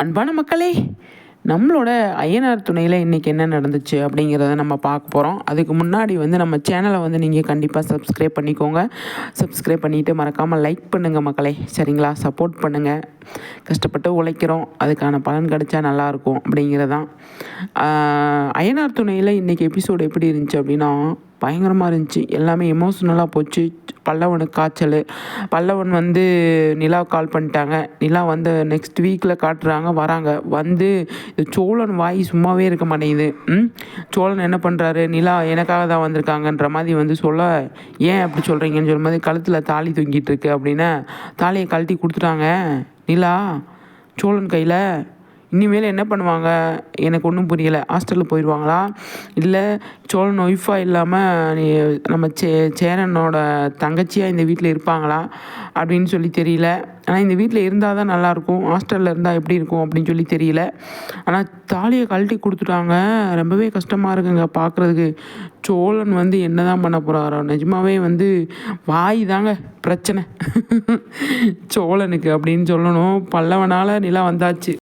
அன்பான மக்களே நம்மளோட ஐயனார் துணையில் இன்றைக்கி என்ன நடந்துச்சு அப்படிங்கிறத நம்ம பார்க்க போகிறோம் அதுக்கு முன்னாடி வந்து நம்ம சேனலை வந்து நீங்கள் கண்டிப்பாக சப்ஸ்கிரைப் பண்ணிக்கோங்க. சப்ஸ்கிரைப் பண்ணிவிட்டு மறக்காமல் லைக் பண்ணுங்கள் மக்களே. சரிங்களா? சப்போர்ட் பண்ணுங்கள் கஷ்டப்பட்டு உழைக்கிறோம். அதுக்கான பலன் கிடைச்சா நல்லாயிருக்கும் அப்படிங்கிறதான். அய்யனார் துணையில் இன்றைக்கி எபிசோடு எப்படி இருந்துச்சு அப்படின்னா பயங்கரமாக இருந்துச்சு. எல்லாமே எமோஷ்னலாக போச்சு. பல்லவனுக்கு காய்ச்சல். பல்லவன் வந்து நிலா கால் பண்ணிட்டாங்க. நிலா வந்து நெக்ஸ்ட் வீக்கில் காட்டுறாங்க வராங்க. வந்து சோழன் வாய் சும்மாவே இருக்க மாட்டேங்குது. சோழன் என்ன பண்ணுறாரு நிலா எனக்காக தான் வந்திருக்காங்கன்ற மாதிரி வந்து சொல்ல ஏன் அப்படி சொல்கிறீங்கன்னு சொல்லும் போது கழுத்தில் தாலி தொங்கிட்டு இருக்கு அப்படின்னு தாலியை கழட்டி கொடுத்துட்டாங்க. நிலா சோழன் கையில் இனிமேல் என்ன பண்ணுவாங்க? எனக்கு ஒன்றும் புரியலை. ஹாஸ்டலில் போயிடுவாங்களா இல்லை சோழன் ஒய்ஃபாக இல்லாமல் நீ நம்ம சே சேரனோட தங்கச்சியாக இந்த வீட்டில் இருப்பாங்களா? அப்படின்னு சொல்லி தெரியல. ஆனால் இந்த வீட்டில் இருந்தால் தான் நல்லாயிருக்கும். ஹாஸ்டலில் இருந்தால் எப்படி இருக்கும் அப்படின்னு சொல்லி தெரியல. ஆனால் தாலியை கழட்டி கொடுத்துட்டாங்க. ரொம்பவே கஷ்டமாக இருக்குங்க பார்க்குறதுக்கு சோழன் வந்து என்ன தான் பண்ண போகிறாரோ நிஜமாவே வந்து வாய் தாங்க பிரச்சனை. சோழனுக்கு அப்படின்னு சொல்லணும். பல்லவனால் நிலா வந்தாச்சு.